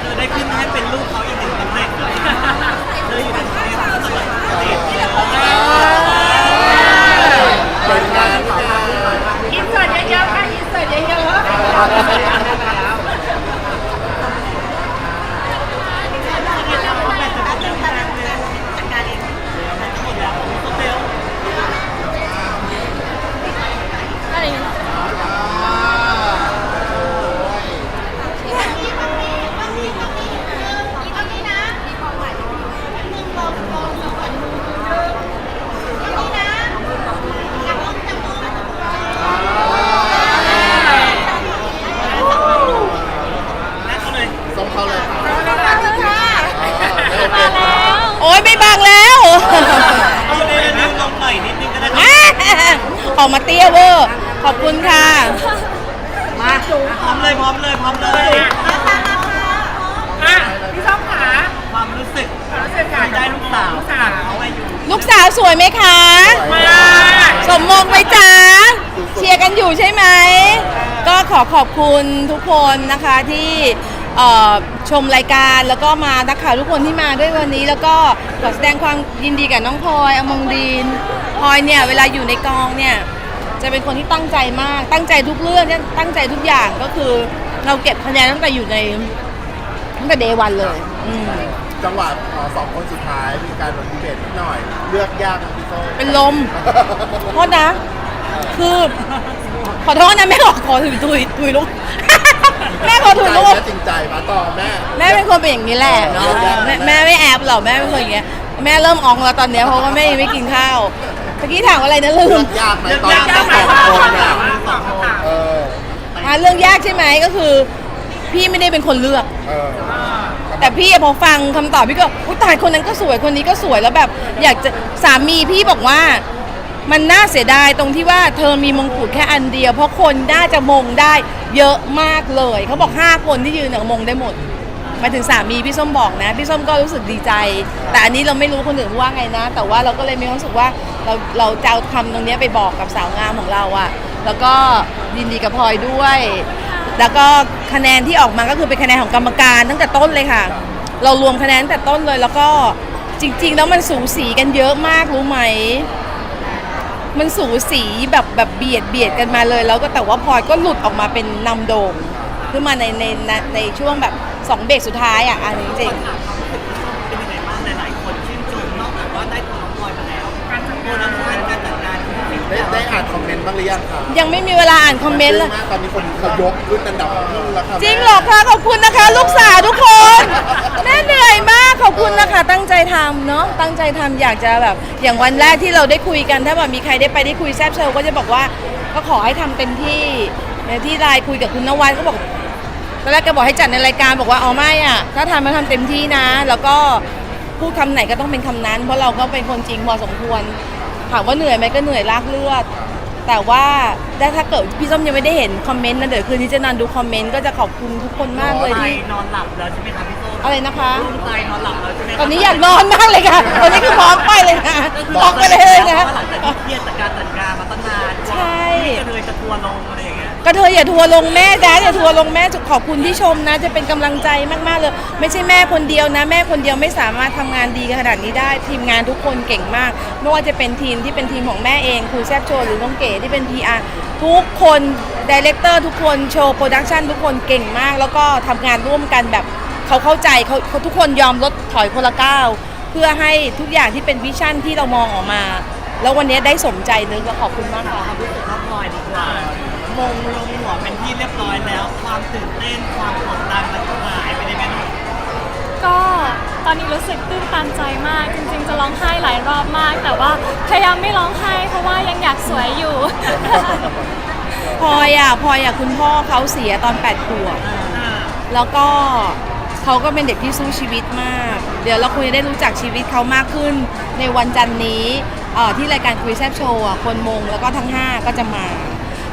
เธอได้ขึ้นให้เป็นรูปเขาอีกหนึ่งตำแหน่งเลยเธออยู่ในนี้เขาจะมาเด็กที่แล้ว เป็นงานค่ะ อินเสิร์ตเยอะๆค่ะอินเสิร์ตเยอะๆ นั่นเขาเลย ส่งเขาเลยค่ะ โอ้ยไม่บังแล้ว เอาเลยนิดลงหน่อยนิดนึงก็ได้ ออกมาเตี้ยเวอร์ ขอบคุณค่ะ มาพร้อมเลยพร้อมเลยพร้อมเลยอะพี่ส้มขาความรู้สึกรู้สึกการได้ลูกสาวลูกสาวเอาไว้อยู่ลูกสาวสวยไหมคะ มาสมมงไหมจ๊ะเชียร์กันอยู่ใช่ไหม ก็ขอขอบคุณทุกคนนะคะที่เอ่อชมรายการแล้วก็มานักข่าวทุกคนที่มาด้วยวันนี้ แล้วก็ขอแสดงความยินดีกับน้องพลอยอมงดีน พลอยเนี่ยเวลาอยู่ในกองเนี่ยจะเป็นคนที่ตั้งใจมาก ตั้งใจทุกเรื่องเนี่ยตั้งใจทุกอย่างก็คือเราเก็บคะแนนตั้งแต่อยู่ในตั้งแต่เดวันเลย อืมจังหวะเอ่อสองคนสุดท้ายมีการลงดีเบตนิดหน่อย เลือกยากนะพี่โต้เป็นลมโทษนะ คือ ขอโทษนะแม่ขอขอถุยถุยถุยลูก แม่ขอถุยลูกใจและจริงใจมาต่อแม่ แม่เป็นคนเป็นอย่างนี้แหละเนาะแม่แม่ไม่แอบหรอกแม่เป็นคนอย่างเงี้ยแม่เริ่มอองแล้วตอนเนี้ยเพราะว่าแม่ยังไม่กินข้าว เมื่อกี้ถามอะไรนะลืเลืมอกยากไหมตอนที่สองคนอะเอออะเรื่องยากใช่ไหมก็คือ พี่ไม่ได้เป็นคนเลือก เออแต่พี่พอฟังคำตอบพี่ก็อุ้ยตายคนนั้นก็สวยคนนี้ก็สวยแล้วแบบ อยากจะสามีพี่บอกว่า มันน่าเสียดายตรงที่ว่าเธอมีมงกุฎแค่อันเดียว เพราะคนน่าจะมงได้เยอะมากเลย เขาบอก 5 คนที่ยืนเนี่ยมงได้หมดห มาถึงสามีพี่ส้มบอกนะ พี่ส้มก็รู้สึกดีใจ แต่อันนี้เราไม่รู้คนอื่นว่าไงนะ แต่ว่าเราก็เลยมีความรู้สึกว่าเราเราจะเอาคำตรงเนี้ยไปบอกกับสาวงามของเราอะแล้วก็ยินดีกับพลอยด้วย แล้วก็คะแนนที่ออกมาก็คือเป็นคะแนนของกรรมการตั้งแต่ต้นเลยค่ะ เรารวมคะแนนตั้งแต่ต้นเลยแล้วก็จริง ๆ แล้วมันสูสีกันเยอะมากรู้ไหม มันสูสีแบบแบบเบียดเบียดกันมาเลย แล้วก็แต่ว่าพลอยก็หลุดออกมาเป็นนำโด่ง ขึ้นมาในในในในช่วงแบบสองเบรกสุดท้ายอะอันนี้จริง เป็นยังไงบ้างหลายๆคนชื่นชมนอกจากว่าได้ตัวน้องพลอยมาแล้ว การจัดตัวน้องพลอยการจัดงานทุกสิ่งได้ได้อ่านคอมเมนต์บ้างหรือยังคะยังไม่มีเวลาอ่านคอมเมนต์เลยตอนนี้คนเขายกขึ้นอันดับหนึ่งแล้วค่ะจริงเหรอคะขอบคุณนะคะ ลูกสาวทุกคนแม่เหนื่อยมากขอบคุณนะคะ ตั้งใจทำเนาะตั้งใจทำอยากจะแบบ อย่างวันแรกที่เราได้คุยกัน ถ้าแบบมีใครได้ไปได้คุยแซบเชลก็จะบอกว่า ก็ขอให้ทำเต็มที่ในที่ไลน์คุยกับคุณนวัดก็บอกต อนแรกก็บอกให้จัดในรายการบอกว่าอ๋อไม่อะถ้าทำมาทำเต็มที่นะ แล้วก็พูดคำไหนก็ต้องเป็นคำนั้น เพราะเราก็เป็นคนจริงพอสมควรถามว่าเหนื่อยไหมก็เหนื่อยลากเลือด แต่ว่าได้ถ้าเกิดพี่ส้มยังไม่ได้เห็นคอมเมนต์นะเดี๋ยวคืนนี้จะนอนดูคอมเมนต์ก็จะขอบคุณทุกคนมากเลยไปที่นอนหลับแล้วใช่ไหมคะพี่โต้อะไรนะคะลูกไปนอนหลับแล้วใช่ไหมคะตอนนี้อยากนอนมากเลยค่ะตอนนี้คือพร้อมไปเลยนะออกไปเลยนะหลังจากที่เครียดจากการจัดงานมาตั้งนานใช่ก็เลยจะทัวร์ลงอะไรอย่างเงี้ย ก็เธออย่าทัวลงแม่จ้าอย่าทัวลงแม่ขอบคุณที่ชมนะ จะเป็นกำลังใจมากๆเลย ไม่ใช่แม่คนเดียวนะ แม่คนเดียวไม่สามารถทำงานดีขนาดนี้ได้ ทีมงานทุกคนเก่งมาก ไม่ว่าจะเป็นทีมที่เป็นทีมของแม่เองครูแซบโชว์หรือน้องเก๋ที่เป็น PR ทุกคนดีเลกเตอร์ทุกคนโชว์โปรดักชันทุกคนเก่งมาก แล้วก็ทำงานร่วมกันแบบเขาเข้าใจเขาทุกคนยอมลดถอยคนละก้าวเพื่อให้ทุกอย่างที่เป็นวิชั่นที่เรามองออกมา แล้ววันนี้ได้สมใจนึกก็ขอบคุณมากค่ะความรู้สึกน้องพลอยดีกว่า มงลงหัวเป็นที่เรียบร้อยแล้ว ความตื่นเต้นความกดดันมันหายไปในแม่นุ่นก็ตอนนี้รู้สึกตื้นตันใจมาก จริง ๆ จะร้องไห้หลายรอบมาก แต่ว่าพยายามไม่ร้องไห้เพราะว่ายังอยากสวยอยู่ พลอยอะพลอยอะคุณพ่อเขาเสียตอน8ขวบแล้วก็เขาก็เป็นเด็กที่สู้ชีวิตมาก เดี๋ยวเราคุยได้รู้จักชีวิตเขามากขึ้น ในวันจันทร์นี้เอ่อที่รายการคุยแซบโชว์อะคนมงแล้วก็ทั้ง 5 ก็จะมา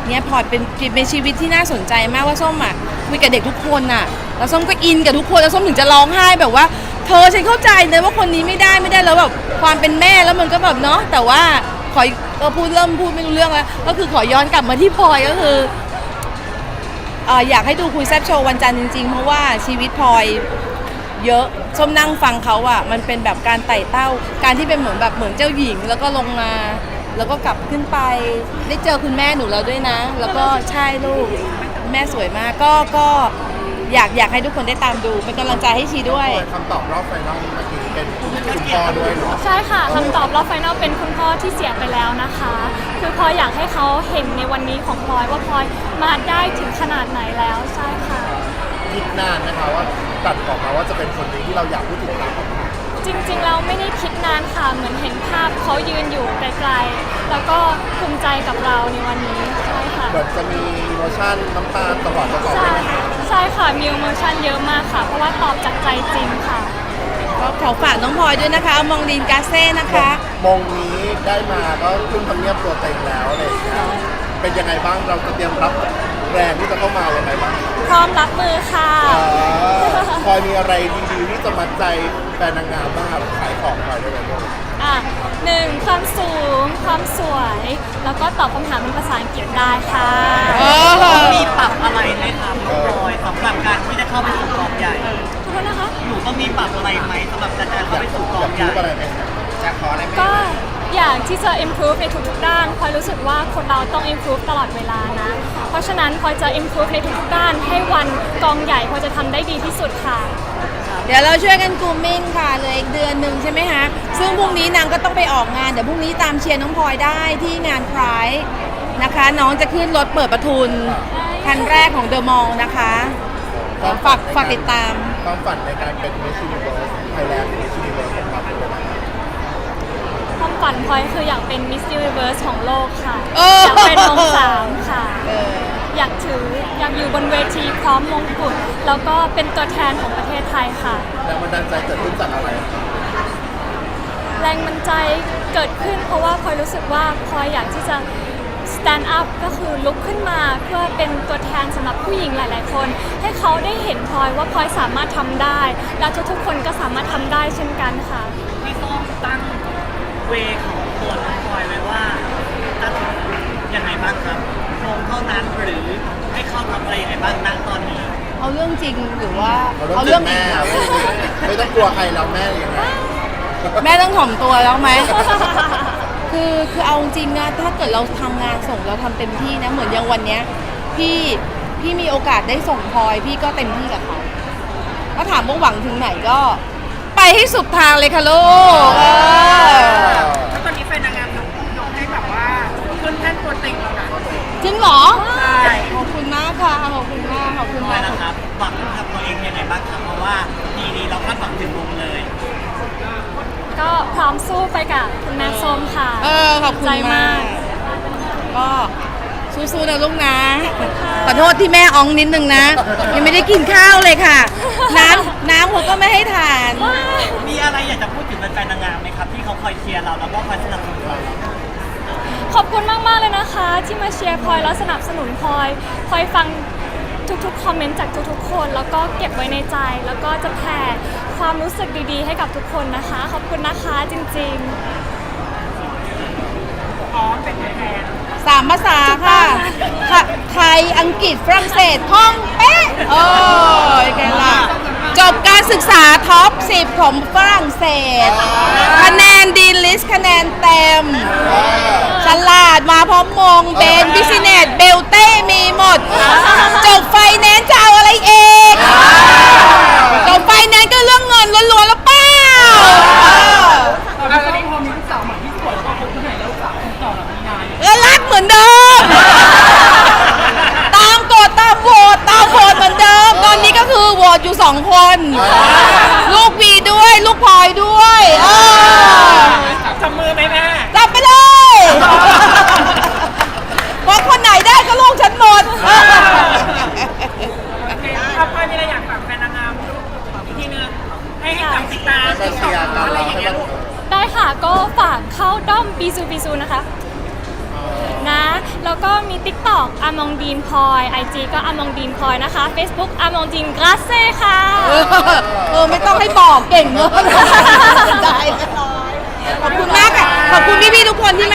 เนี่ยพลอยเป็นเป็นชีวิตที่น่าสนใจมากว่าส้มอะคุยกับเด็กทุกคนอะแล้วส้มก็อินกับทุกคนแล้วส้มถึงจะร้องไห้แบบว่า เธอฉันเข้าใจเลยว่าคนนี้ไม่ได้ไม่ได้แล้วแบบความเป็นแม่แล้วมันก็แบบเนาะแต่ว่าขอก็พูดเริ่มพูดไม่รู้เรื่องแล้วก็คือขอย้อนกลับมาที่พลอยก็คืออ่ออยากให้ดูคุยแซบโชว์วันจันทร์จริงๆ เพราะว่าชีวิตพลอยเยอะส้มนั่งฟังเขาอะมันเป็นแบบการไต่เต้า การที่เป็นเหมือนแบบเหมือนเจ้าหญิง แล้วก็ลงมา แล้วก็กลับขึ้นไปได้เจอคุณแม่หนูแล้วด้วยนะ แล้วก็ใช่ลูกแม่สวยมากก็ก็อยากอยากให้ทุกคนได้ตามดู เป็นกำลังใจให้ชีด้วย คำตอบรอบไฟนอลเมื่อกี้เป็นคุณพ่อด้วยเนาะใช่ค่ะคำตอบรอบไฟนอลเป็นคุณพ่อที่เสียไปแล้วนะคะ คือพลอยอยากให้เขาเห็นในวันนี้ของพลอยว่าพลอยมาได้ถึงขนาดไหนแล้วใช่ค่ะ คิดนานนะคะว่าตัดออกมาว่าจะเป็นคนนี้ที่เราอยากพูดถึงตามออกมา จริงๆแล้วไม่ได้คิดนานค่ะเหมือนเห็นภาพเขายืนอยู่ไกลๆแล้วก็ภูมิใจกับเราในวันนี้ใช่ค่ะเหมือนจะมีอิโมชั่นน้ำตาตลอดประกอบใช่ด้วยนะคะใช่ค่ะมีโมชั่นเยอะมากค่ะ เพราะว่าตอบจากใจจริงค่ะ ก็ขอฝากน้องพลอยด้วยนะคะเอามองดินกาเซ่นะคะ มงนี้ได้มาก็ขึ้นทำเนียบตัวเต็งแล้วอะไรอย่างเงี้ยเป็นยังไงบ้างเราจะเตรียมรับ แรงที่จะเข้ามายังไงบ้างพร้อมรับมือค่ะอ่าพลอยมีอะไรดีๆที่จะมัดใจแฟนนางงามบ้างครับขายของพลอยได้ไหมลูกอะหนึ่งความสูง ความสวย แล้วก็ตอบคำถามเป็นภาษาอังกฤษได้ค่ะเออมีปรับอะไรไหมครับน้องพลอยสำหรับการที่จะเข้าไปสู่กองใหญ่ขอบคุณนะคะหนูต้องมีปรับอะไรไหมสำหรับการจะอเข้ายากไปสู่กออยางกใหญ่รู้อะไรไหมจะขออะไรไหมก็ อยากที่จะ improve ในทุกๆด้านพลอยรู้สึกว่าคนเราต้อง improve ตลอดเวลานะ เพราะฉะนั้นพลอยจะ improve ในทุกๆด้าน ให้วันกองใหญ่พลอยจะทำได้ดีที่สุดค่ะ เดี๋ยวเราช่วยกันกรูมมิ่งค่ะเหลยอีกเดือนหนึ่งใช่ไหมคะซึ่งพรุ่งนี้นางก็ต้องไปออกงาน เดี๋ยวพรุ่งนี้ตามเชียร์น้องพลอยได้ที่งานพรายนะคะ น้องจะขึ้นรถเปิดประทุนคันแรกของเดอะมอลล์นะคะฝากฝากติดตาม ความฝันในการเป็น Miss Universe Thailand Miss Universe ของเราเป็นยังไง ความฝันพลอยคืออยากเป็น Miss Universe ของโลกค่ะเออ อยากเป็นมงสามค่ะ เอออยากถืออยากอยู่บนเวทีพร้อมมงกุฎแล้วก็เป็นตัวแทนของประเทศไทยค่ะแรงบันดาลใจเกิดขึ้นจากอะไรแรงบันใจเกิดขึ้นเพราะว่าพลอยรู้สึกว่าพลอยอยากที่จะ stand up ก็คือลุกขึ้นมาเพื่อเป็นตัวแทนสำหรับผู้หญิงหลาย ๆ คน ให้เขาได้เห็นพลอยว่าพลอยสามารถทำได้ และทุกๆคนก็สามารถทำได้เช่นกันค่ะ พี่ส้มตั้ง เวของตัวน้องพลอยไว้ว่าจะยังไงบ้างครับลงเท่านั้นหรือให้เข้าทำอะไรยังไงบ้างณตอนนี้ เอาเรื่องจริงหรือว่าเราต้องเจอแม่ไม่ไม่ต้องกลัวใครแล้วแม่ยังไงแม่ต้องถ่อมตัวแล้วไหม คือคือเอาจริงนะถ้าเกิดเราทำงานส่งเราทำเต็มที่นะ เหมือนอย่างวันเนี้ยพี่พี่มีโอกาสได้ส่งพลอยพี่ก็เต็มที่กับเขา ถ้าถามว่าหวังถึงไหนก็ ไปให้สุดทางเลยค่ะลูกเออแล้วตอนนี้แฟนนางงามยกให้แบบว่าขึ้นแท่นตัวเต็งแล้วนะ จริงเหรอใช่ ขอบคุณมากค่ะขอบคุณมากขอบคุณพลอมายกนะครับหวังกับตัวเองยังไงบ้างครับเพราะว่าปีนี้เราคาดหวังถึงวงเลย ก็พร้อมสู้ไปกับคุณแม่ส้มค่ะ เออขอบคุณใจมามากกก็ สู้ๆนะลูกนะ ขอโทษที่แม่อองนิดนึงนะ ยังไม่ได้กินข้าวเลยค่ะ น้ำน้ำเขาก็ไม่ให้ทาน มีอะไรอยากจะพูดถึงแฟนๆนางงามไหมครับที่เขาคอยเชียร์เราแล้วก็คอยสนับสนุนเราขอบคุณมากๆเลยนะคะ ที่มาเชียร์พลอยแล้วสนับสนุนพลอยพลอยฟังทุกๆ คอมเมนต์จากทุกๆ คน แล้วก็เก็บไว้ในใจ แล้วก็จะแผ่ความรู้สึกดีๆ ให้กับทุกคนนะคะ ขอบคุณนะคะจริงๆ พร้อมเป็นตัวแทน สามภาษาค่ะค่ะ ไทย อังกฤษ ฝรั่งเศสท่องเป๊ะโอ้ยแกล่ะ จบการศึกษาท็อป 10 ของฝรั่งเศส คะแนนดีลิสคะแนนเต็มฉลาดมาพร้อมมงเบนบิสเนสเบลเต้มีหมด จบไฟแนนซ์จะเอาอะไรเอกจบไฟแนนซ์ก็เรื่องเงินล้วนๆแล้วเปล่า แล้วตอนนี้พอมีลูกสาวใหม่ที่สวยก็คนที่ไหนแล้วลูกสาวคนต่อแล้วมีนาย ก็รักเหมือนเดิม ตามกฎตามโหวตตามโหวตเหมือนเดิม ตอนนี้ก็คื อโหวตอยู่สองคน ลูกวีด้วย ลูกพลอยด้วยเออจับมือไหมแม่จับไปเลยว่าคนไหนได้ก็ลูกฉันหมดโอเคครับพลอยมีอะไรอยากฝากแฟนนางงามลูกอีกทีนึงให้ให้จับติดตามให้มาเชียร์กันอะไรเราอย่างให้เงี้ยมันลูก ได้ค่ะก็ฝากเข้าด้อมบีซูบีซูนะคะนะ แล้วก็มี TikTok อามองดีนพลอย IG ก็อามองดีนพลอยนะคะ Facebook อามองดีนกราเซ่ค่ะ เออเออไม่ต้องให้บอกเก่งเนอะได้ขอบคุณมากค่ะขอบคุณพี่ๆทุกคนที่มา